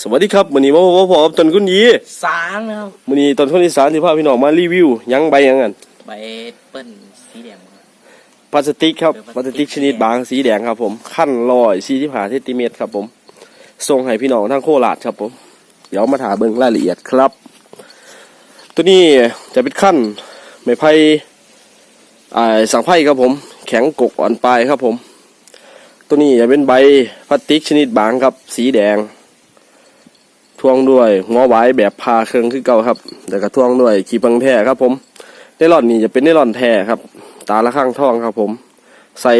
สวัสดีครับวันนี้มาพบกับผมต้นคุณยีสารนะครับวันนี้ต้นคนอีสานที่พาพี่น้องมารีวิวหยังใบหยังกันใบเปิ้ลสีแดงครับพลาสติกครับเออพพลาลาสสติติกกชนิดบางสีแดงครับ ผมขั้นลอยสี่สิบห้าเซนติเมตรครับ ผมส่งให้พี่น้องทางโคราชครับ ผม เดี๋ยวมาถามเบิ่งรายละเอียดครับ ตัวนี้จะเป็นขั้นไม้ไผ่อ่าสังไผ่ครับผม แข็งกกอ่อนปลายครับผม ตัวนี้จะเป็นใบพลาสติกชนิดบางครับ สีแดง ทวงด้วยหัวไว้แบบพาเครื่องคือเก่าครับแล้วก็ทวงด้วยขีปังแท้ครับ ผมไนลอนนี่จะเป็นไนลอนแท้ครับ ตาละข้างทองครับ ผม ใส่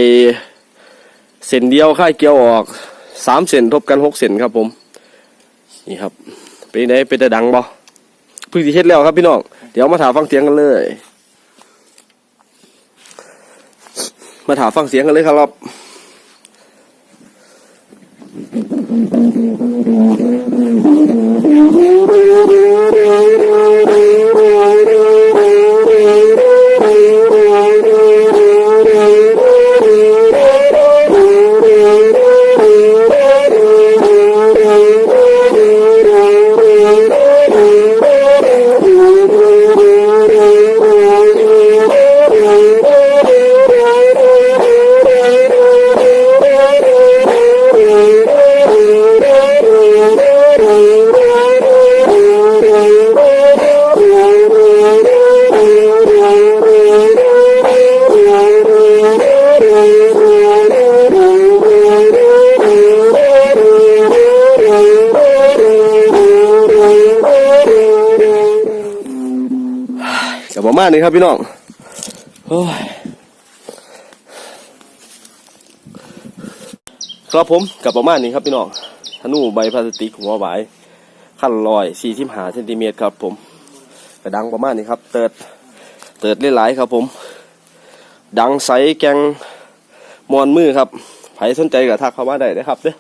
เส้นเดียวค่ายเกี่ยวออกสามเส้นทบกันหกเส้นครับ ผม นี่ครับ เป็นไงเป็นแต่ดังบ่พึ่งที่เฮ็ดแล้วครับพี่น้อง เดี๋ยวมาถามฟังเสียงกันเลย มาถามฟังเสียงกันเลยครับ กับประมาณนี้ครับพี่น้องอครับผมกับประมาณนี้ครับพี่น้องธนูใบพลาสติกหัวหวายขั้นลอยสี่สิบห้าเซนติเมตรครับผมกระดังประมาณนี้ครับ เติดเติดหลายๆครับผม ดังใสแกงมอนมือครับใครสนใจก็ทักเข้ามาได้นะครับเด้อ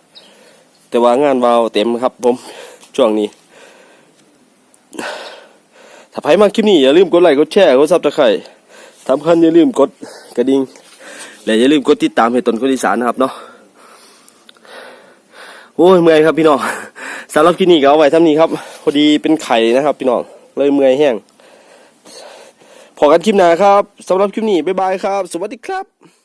แต่ว่างานวาวเต็มครับผมช่วงนี้ ถ้าใครมาคลิปนี้อย่าลืมกดไลค์กดแชร์กดซับสไครต์สำคัญอย่าลืมกดกระดิ่งและอย่าลืมกดติดตามให้ตนคนอีสานนะครับเนาะโอ้ยเมื่อยครับพี่น้องสำหรับคลิปนี้ก็เอาไว้เท่านี้ครับพอดีเป็นไข่นะครับ พี่น้องเลยเมื่อยแห้งพอกันคลิปหน้าครับสำหรับคลิปนี้บ๊ายบายครับ สวัสดีครับ